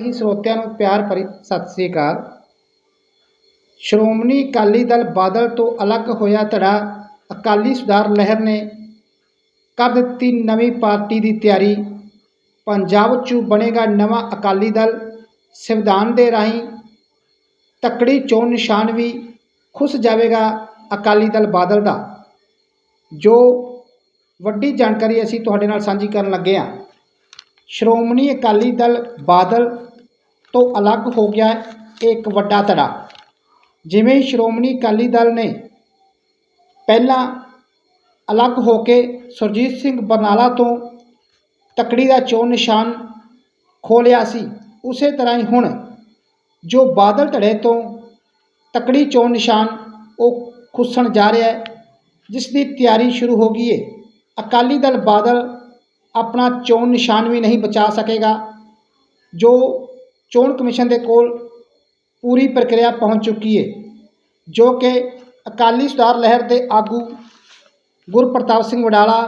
ਹੀ ਸਰੋਤਿਆਂ ਨੂੰ ਪਿਆਰ ਭਰੀ ਸਤਿ ਸ੍ਰੀ ਅਕਾਲ। ਸ਼੍ਰੋਮਣੀ ਅਕਾਲੀ ਦਲ ਬਾਦਲ ਤੋਂ ਅਲੱਗ ਹੋਇਆ ਧੜਾ ਅਕਾਲੀ ਸੁਧਾਰ ਲਹਿਰ ਨੇ ਕਰ ਦਿੱਤੀ ਨਵੀਂ ਪਾਰਟੀ ਦੀ ਤਿਆਰੀ। ਪੰਜਾਬ 'ਚ ਬਣੇਗਾ ਨਵਾਂ ਅਕਾਲੀ ਦਲ। ਸੰਵਿਧਾਨ ਦੇ ਰਾਹੀਂ ਤਕੜੀ ਚੋਣ ਨਿਸ਼ਾਨ ਵੀ ਖੁੱਸ ਜਾਵੇਗਾ ਅਕਾਲੀ ਦਲ ਬਾਦਲ ਦਾ। ਜੋ ਵੱਡੀ ਜਾਣਕਾਰੀ ਅਸੀਂ ਤੁਹਾਡੇ ਨਾਲ ਸਾਂਝੀ ਕਰਨ ਲੱਗੇ ਹਾਂ। ਸ਼੍ਰੋਮਣੀ ਅਕਾਲੀ ਦਲ ਬਾਦਲ ਤੋਂ ਅਲੱਗ ਹੋ ਗਿਆ ਇਹ ਇੱਕ ਵੱਡਾ ਧੜਾ। ਜਿਵੇਂ ਸ਼੍ਰੋਮਣੀ ਅਕਾਲੀ ਦਲ ਨੇ ਪਹਿਲਾਂ ਅਲੱਗ ਹੋ ਕੇ ਸੁਰਜੀਤ ਸਿੰਘ ਬਰਨਾਲਾ ਤੋਂ ਤਕੜੀ ਦਾ ਚੋਣ ਨਿਸ਼ਾਨ ਖੋਲਿਆ ਸੀ, ਉਸੇ ਤਰ੍ਹਾਂ ਹੀ ਹੁਣ ਜੋ ਬਾਦਲ ਧੜੇ ਤੋਂ ਤਕੜੀ ਚੋਣ ਨਿਸ਼ਾਨ ਉਹ ਖੁੱਸਣ ਜਾ ਰਿਹਾ ਹੈ, ਜਿਸ ਦੀ ਤਿਆਰੀ ਸ਼ੁਰੂ ਹੋ ਗਈ ਹੈ। ਅਕਾਲੀ ਦਲ ਬਾਦਲ ਆਪਣਾ ਚੋਣ ਨਿਸ਼ਾਨ ਵੀ ਨਹੀਂ ਬਚਾ ਸਕੇਗਾ, ਜੋ ਚੋਣ ਕਮਿਸ਼ਨ ਦੇ ਕੋਲ ਪੂਰੀ ਪ੍ਰਕਿਰਿਆ ਪਹੁੰਚ ਚੁੱਕੀ ਹੈ ਜੋ ਕਿ ਅਕਾਲੀ ਸੁਧਾਰ ਲਹਿਰ ਦੇ ਆਗੂ ਗੁਰਪ੍ਰਤਾਪ ਸਿੰਘ ਵਡਾਲਾ,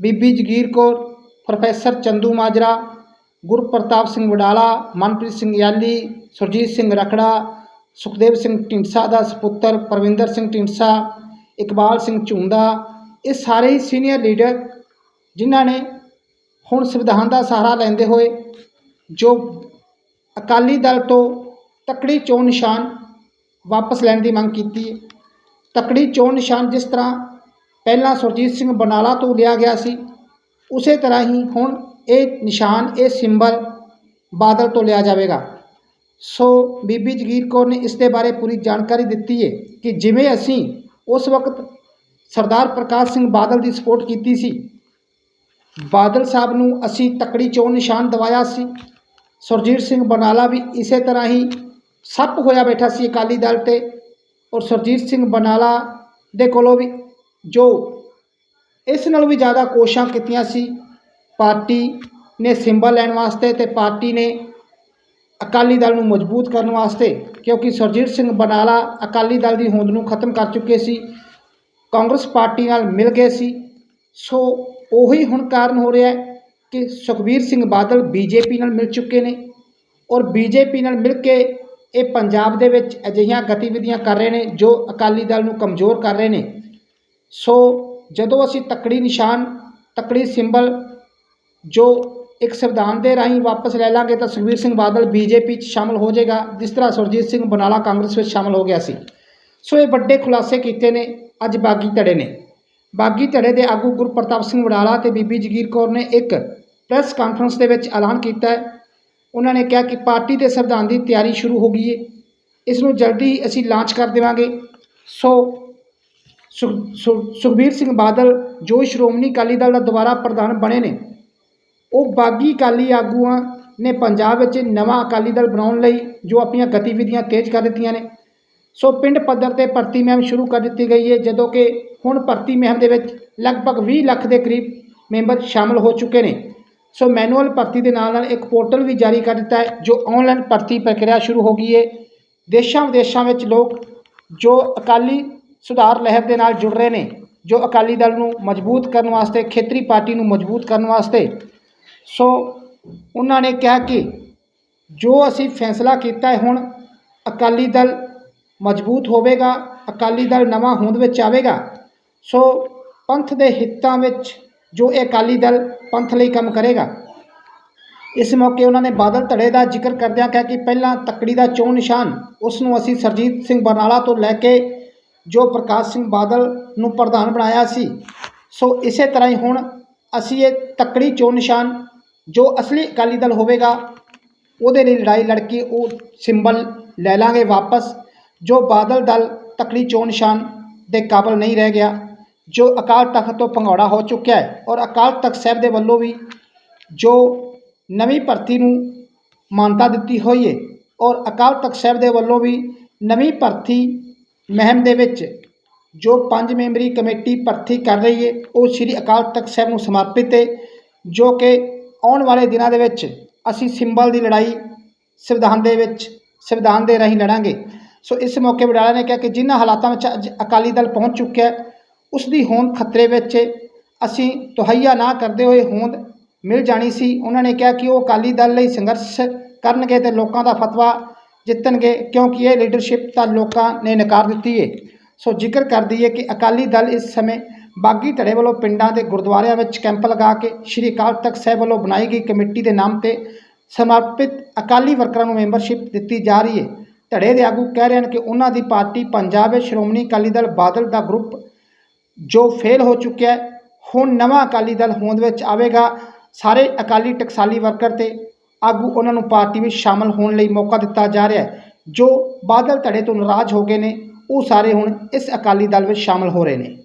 ਬੀਬੀ ਜਗੀਰ ਕੌਰ, ਪ੍ਰੋਫੈਸਰ ਚੰਦੂ ਮਾਜਰਾ, ਗੁਰਪ੍ਰਤਾਪ ਸਿੰਘ ਵਡਾਲਾ, ਮਨਪ੍ਰੀਤ ਸਿੰਘ ਯਾਲੀ, ਸੁਰਜੀਤ ਸਿੰਘ ਰਖੜਾ, ਸੁਖਦੇਵ ਸਿੰਘ ਢੀਂਡਸਾ ਦਾ ਸੁਪੁੱਤਰ, ਪਰਵਿੰਦਰ ਸਿੰਘ ਢੀਂਡਸਾ, ਇਕਬਾਲ ਸਿੰਘ ਝੁੰਦਾ ਇਹ ਸਾਰੇ ਹੀ ਸੀਨੀਅਰ ਲੀਡਰ ਜਿਨ੍ਹਾਂ ਨੇ ਹੁਣ ਸੰਵਿਧਾਨ ਦਾ ਸਹਾਰਾ ਲੈਂਦੇ ਹੋਏ ਜੋ ਅਕਾਲੀ ਦਲ ਤੋਂ ਤਕੜੀ ਚੋਣ ਨਿਸ਼ਾਨ ਵਾਪਸ ਲੈਣ ਦੀ ਮੰਗ ਕੀਤੀ ਹੈ। ਤਕੜੀ ਚੋਣ ਨਿਸ਼ਾਨ ਜਿਸ ਤਰ੍ਹਾਂ ਪਹਿਲਾਂ ਸੁਰਜੀਤ ਸਿੰਘ ਬਰਨਾਲਾ ਤੋਂ ਲਿਆ ਗਿਆ ਸੀ, ਉਸੇ ਤਰ੍ਹਾਂ ਹੀ ਹੁਣ ਇਹ ਨਿਸ਼ਾਨ, ਇਹ ਸਿੰਬਲ ਬਾਦਲ ਤੋਂ ਲਿਆ ਜਾਵੇਗਾ। ਸੋ ਬੀਬੀ ਜਗੀਰ ਕੌਰ ਨੇ ਇਸ ਦੇ ਬਾਰੇ ਪੂਰੀ ਜਾਣਕਾਰੀ ਦਿੱਤੀ ਹੈ ਕਿ ਜਿਵੇਂ ਅਸੀਂ ਉਸ ਵਕਤ ਸਰਦਾਰ ਪ੍ਰਕਾਸ਼ ਸਿੰਘ ਬਾਦਲ ਦੀ ਸਪੋਰਟ ਕੀਤੀ ਸੀ, ਬਾਦਲ ਸਾਹਿਬ ਨੂੰ ਅਸੀਂ ਤਕੜੀ ਚੋਣ ਨਿਸ਼ਾਨ ਦਿਵਾਇਆ ਸੀ। ਸੁਰਜੀਤ ਸਿੰਘ ਬਨਾਲਾ ਵੀ ਇਸੇ ਤਰ੍ਹਾਂ ਹੀ ਸੱਪ ਹੋਇਆ ਬੈਠਾ ਸੀ ਅਕਾਲੀ ਦਲ ਤੇ ਔਰ ਸੁਰਜੀਤ ਸਿੰਘ ਬਨਾਲਾ ਦੇ ਕੋਲੋਂ ਵੀ ਜੋ ਇਸ ਨਾਲੋਂ ਵੀ ਜ਼ਿਆਦਾ ਕੋਸ਼ਿਸ਼ਾਂ ਕੀਤੀਆਂ ਸੀ, ਪਾਰਟੀ ਨੇ ਸਿੰਬਲ ਲੈਣ ਵਾਸਤੇ ਤੇ ਪਾਰਟੀ ਨੇ ਅਕਾਲੀ ਦਲ ਨੂੰ ਮਜ਼ਬੂਤ ਕਰਨ ਵਾਸਤੇ, ਕਿਉਂਕਿ ਸੁਰਜੀਤ ਸਿੰਘ ਬਨਾਲਾ ਅਕਾਲੀ ਦਲ ਦੀ ਹੋਂਦ ਨੂੰ ਖਤਮ ਕਰ ਚੁੱਕੇ ਸੀ, ਕਾਂਗਰਸ ਪਾਰਟੀ ਨਾਲ ਮਿਲ ਗਏ ਸੀ, ਸੋ ਉਹੀ ਹੁਣ ਕਾਰਨ ਹੋ ਰਿਹਾ ਹੈ ਕਿ ਸੁਖਬੀਰ ਸਿੰਘ ਬਾਦਲ ਬੀਜੇਪੀ ਨਾਲ ਮਿਲ ਚੁੱਕੇ ਨੇ ਔਰ ਬੀਜੇਪੀ ਨਾਲ ਮਿਲ ਕੇ ਇਹ ਪੰਜਾਬ ਦੇ ਵਿੱਚ ਅਜਿਹੀਆਂ ਗਤੀਵਿਧੀਆਂ ਕਰ ਰਹੇ ਨੇ ਜੋ ਅਕਾਲੀ ਦਲ ਨੂੰ ਕਮਜ਼ੋਰ ਕਰ ਰਹੇ ਨੇ। ਸੋ ਜਦੋਂ ਅਸੀਂ ਤਕੜੀ ਨਿਸ਼ਾਨ, ਤਕੜੀ ਸਿੰਬਲ ਜੋ ਇੱਕ ਸੰਵਿਧਾਨ ਦੇ ਰਾਹੀਂ ਵਾਪਸ ਲੈ ਲਾਂਗੇ ਤਾਂ ਸੁਖਬੀਰ ਸਿੰਘ ਬਾਦਲ ਬੀਜੇਪੀ 'ਚ ਸ਼ਾਮਲ ਹੋ ਜਾਏਗਾ, ਜਿਸ ਤਰ੍ਹਾਂ ਸੁਰਜੀਤ ਸਿੰਘ ਬਨਾਲਾ ਕਾਂਗਰਸ ਵਿੱਚ ਸ਼ਾਮਲ ਹੋ ਗਿਆ ਸੀ। ਸੋ ਇਹ ਵੱਡੇ ਖੁਲਾਸੇ ਕੀਤੇ ਨੇ, ਅੱਜ ਬਾਗੀ ਧੜੇ ਨੇ। ਬਾਗੀ ਧੜੇ ਦੇ ਆਗੂ ਗੁਰਪ੍ਰਤਾਪ ਸਿੰਘ ਵਡਾਲਾ ਤੇ ਬੀਬੀ ਜਗੀਰ ਕੌਰ ਨੇ ਇੱਕ ਪ੍ਰੈਸ ਕਾਨਫਰੰਸ ਦੇ ਵਿੱਚ ਐਲਾਨ ਕੀਤਾ ਹੈ। ਉਹਨਾਂ ਨੇ ਕਿਹਾ ਕਿ ਪਾਰਟੀ ਦੇ ਸੰਵਿਧਾਨ ਦੀ ਤਿਆਰੀ ਸ਼ੁਰੂ ਹੋ ਗਈ ਹੈ। ਇਸ ਨੂੰ ਜਲਦੀ ਅਸੀਂ ਲਾਂਚ ਕਰ ਦੇਵਾਂਗੇ। ਸੋ, ਸੁਖ- ਸੁਖਬੀਰ ਸਿੰਘ ਬਾਦਲ ਜੋ ਸ਼੍ਰੋਮਣੀ ਅਕਾਲੀ ਦਲ ਦਾ ਦੁਬਾਰਾ ਪ੍ਰਧਾਨ ਬਣੇ ਨੇ, ਉਹ ਬਾਗੀ ਅਕਾਲੀ ਆਗੂਆਂ ਨੇ ਪੰਜਾਬ ਵਿੱਚ ਨਵਾਂ ਅਕਾਲੀ ਦਲ ਬਣਾਉਣ ਲਈ ਜੋ ਆਪਣੀਆਂ ਗਤੀਵਿਧੀਆਂ ਤੇਜ਼ ਕਰ ਦਿੱਤੀਆਂ ਨੇ। ਸੋ, ਪਿੰਡ ਪੱਧਰ ਤੇ ਭਰਤੀ ਮਹਿਮ ਸ਼ੁਰੂ ਕਰ ਦਿੱਤੀ ਗਈ ਹੈ, ਜਦੋਂ ਕਿ ਹੁਣ ਭਰਤੀ ਮਹਿਮ ਦੇ ਵਿੱਚ ਲਗਭਗ 20 ਲੱਖ ਦੇ ਕਰੀਬ ਮੈਂਬਰ ਸ਼ਾਮਲ ਹੋ ਚੁੱਕੇ ਨੇ। ਸੋ ਮੈਨੂਅਲ ਭਰਤੀ ਦੇ ਨਾਲ ਨਾਲ ਇੱਕ ਪੋਰਟਲ ਵੀ ਜਾਰੀ ਕਰ ਦਿੱਤਾ ਹੈ, ਜੋ ਆਨਲਾਈਨ ਭਰਤੀ ਪ੍ਰਕਿਰਿਆ ਸ਼ੁਰੂ ਹੋ ਗਈ ਹੈ। ਦੇਸ਼ਾਂ ਵਿਦੇਸ਼ਾਂ ਵਿੱਚ ਲੋਕ ਜੋ ਅਕਾਲੀ ਸੁਧਾਰ ਲਹਿਰ ਦੇ ਨਾਲ ਜੁੜ ਰਹੇ ਨੇ, ਜੋ ਅਕਾਲੀ ਦਲ ਨੂੰ ਮਜ਼ਬੂਤ ਕਰਨ ਵਾਸਤੇ, ਖੇਤਰੀ ਪਾਰਟੀ ਨੂੰ ਮਜ਼ਬੂਤ ਕਰਨ ਵਾਸਤੇ। ਸੋ ਉਹਨਾਂ ਨੇ ਕਿਹਾ ਕਿ ਜੋ ਅਸੀਂ ਫੈਸਲਾ ਕੀਤਾ ਹੈ, ਹੁਣ ਅਕਾਲੀ ਦਲ ਮਜ਼ਬੂਤ ਹੋਵੇਗਾ, ਅਕਾਲੀ ਦਲ ਨਵਾਂ ਹੋਂਦ ਵਿੱਚ ਆਵੇਗਾ। ਸੋ ਪੰਥ ਦੇ ਹਿੱਤਾਂ ਵਿੱਚ ਜੋ ਇਹ ਅਕਾਲੀ ਦਲ ਪੰਥ ਲਈ ਕੰਮ ਕਰੇਗਾ। ਇਸ ਮੌਕੇ ਉਹਨਾਂ ਨੇ ਬਾਦਲ ਧੜੇ ਦਾ ਜ਼ਿਕਰ ਕਰਦਿਆਂ ਕਿਹਾ ਕਿ ਪਹਿਲਾਂ ਤਕੜੀ ਦਾ ਚੋਣ ਨਿਸ਼ਾਨ ਉਸ ਨੂੰ ਅਸੀਂ ਸਰਜੀਤ ਸਿੰਘ ਬਰਨਾਲਾ ਤੋਂ ਲੈ ਕੇ ਜੋ ਪ੍ਰਕਾਸ਼ ਸਿੰਘ ਬਾਦਲ ਨੂੰ ਪ੍ਰਧਾਨ ਬਣਾਇਆ ਸੀ, ਸੋ ਇਸੇ ਤਰ੍ਹਾਂ ਹੀ ਹੁਣ ਅਸੀਂ ਇਹ ਤਕੜੀ ਚੋਣ ਨਿਸ਼ਾਨ ਜੋ ਅਸਲੀ ਅਕਾਲੀ ਦਲ ਹੋਵੇਗਾ, ਉਹਦੇ ਲਈ ਲੜਾਈ ਲੜ ਕੇ ਉਹ ਸਿੰਬਲ ਲੈ ਲਾਂਗੇ ਵਾਪਸ, ਜੋ ਬਾਦਲ ਦਲ ਤਕੜੀ ਚੋਣ ਨਿਸ਼ਾਨ ਦੇ ਕਾਬਲ ਨਹੀਂ ਰਹਿ ਗਿਆ। ਜੋ ਅਕਾਲ ਤਖਤ ਤੋਂ ਭੰਗੌੜਾ ਹੋ ਚੁੱਕਿਆ ਹੈ ਔਰ ਅਕਾਲ ਤਖਤ ਸਾਹਿਬ ਦੇ ਵੱਲੋਂ ਵੀ ਜੋ ਨਵੀਂ ਭਰਤੀ ਨੂੰ ਮਾਨਤਾ ਦਿੱਤੀ ਹੋਈ ਹੈ ਔਰ ਅਕਾਲ ਤਖਤ ਸਾਹਿਬ ਦੇ ਵੱਲੋਂ ਵੀ ਨਵੀਂ ਭਰਤੀ ਮਹਿਮ ਦੇ ਵਿੱਚ ਜੋ ਪੰਜ ਮੈਂਬਰੀ ਕਮੇਟੀ ਭਰਤੀ ਕਰ ਰਹੀ ਹੈ, ਉਹ ਸ੍ਰੀ ਅਕਾਲ ਤਖਤ ਸਾਹਿਬ ਨੂੰ ਸਮਰਪਿਤ ਹੈ, ਜੋ ਕਿ ਆਉਣ ਵਾਲੇ ਦਿਨਾਂ ਦੇ ਵਿੱਚ ਅਸੀਂ ਸਿੰਬਲ ਦੀ ਲੜਾਈ ਸੰਵਿਧਾਨ ਦੇ ਵਿੱਚ, ਸੰਵਿਧਾਨ ਦੇ ਰਾਹੀਂ ਲੜਾਂਗੇ। ਸੋ ਇਸ ਮੌਕੇ ਬਡਾਲਾ ਨੇ ਕਿਹਾ ਕਿ ਜਿਨ੍ਹਾਂ ਹਾਲਾਤਾਂ ਵਿੱਚ ਅੱਜ ਅਕਾਲੀ ਦਲ ਪਹੁੰਚ ਚੁੱਕਿਆ ਹੈ ਉਸ ਦੀ ਹੋਂਦ ਖਤਰੇ ਵਿੱਚ ਹੈ। ਅਸੀਂ ਤੁਹਾਈਆ ਨਾ ਕਰਦੇ ਹੋਏ ਹੋਂਦ ਮਿਲ ਜਾਣੀ ਸੀ। ਉਹਨਾਂ ਨੇ ਕਿਹਾ ਕਿ ਉਹ ਅਕਾਲੀ ਦਲ ਲਈ ਸੰਘਰਸ਼ ਕਰਨਗੇ ਤੇ ਲੋਕਾਂ ਦਾ ਫਤਵਾ ਜਿੱਤਣਗੇ, ਕਿਉਂਕਿ ਇਹ ਲੀਡਰਸ਼ਿਪ ਤਾਂ ਲੋਕਾਂ ਨੇ ਨਕਾਰ ਦਿੱਤੀ ਹੈ ਸੋ ਜ਼ਿਕਰ ਕਰ ਦਈਏ ਕਿ ਅਕਾਲੀ ਦਲ ਇਸ ਸਮੇਂ ਬਾਗੀ ਧੜੇ ਵੱਲੋਂ ਪਿੰਡਾਂ ਦੇ ਗੁਰਦੁਆਰਿਆਂ ਵਿੱਚ ਕੈਂਪ ਲਗਾ ਕੇ ਸ਼੍ਰੀ ਅਕਾਲ ਤਖਤ ਸਾਹਿਬ ਵੱਲੋਂ ਬਣਾਈ ਗਈ ਕਮੇਟੀ ਦੇ ਨਾਮ ਤੇ ਸਮਰਪਿਤ ਅਕਾਲੀ ਵਰਕਰਾਂ ਨੂੰ ਮੈਂਬਰਸ਼ਿਪ ਦਿੱਤੀ ਜਾ ਰਹੀ ਹੈ ਧੜੇ ਦੇ ਆਗੂ ਕਹਿ ਰਹੇ ਹਨ ਕਿ ਉਹਨਾਂ ਦੀ ਪਾਰਟੀ ਪੰਜਾਬ ਵਿੱਚ ਸ਼੍ਰੋਮਣੀ ਅਕਾਲੀ ਦਲ ਬਾਦਲ ਦਾ ਗਰੁੱਪ ਜੋ ਫੇਲ ਹੋ ਚੁੱਕਿਆ ਹੁਣ ਨਵਾਂ ਅਕਾਲੀ ਦਲ ਹੋਂਦ ਵਿੱਚ ਆਵੇਗਾ। ਸਾਰੇ ਅਕਾਲੀ ਟਕਸਾਲੀ ਵਰਕਰ ਤੇ ਆਗੂ ਉਹਨਾਂ ਨੂੰ ਪਾਰਟੀ ਵਿੱਚ ਸ਼ਾਮਲ ਹੋਣ ਲਈ ਮੌਕਾ ਦਿੱਤਾ ਜਾ ਰਿਹਾ ਹੈ। ਜੋ ਬਾਦਲ ਧੜੇ ਤੋਂ ਨਾਰਾਜ਼ ਹੋ ਗਏ ਨੇ, ਉਹ ਸਾਰੇ ਹੁਣ ਇਸ ਅਕਾਲੀ ਦਲ ਵਿੱਚ ਸ਼ਾਮਲ ਹੋ ਰਹੇ ਨੇ।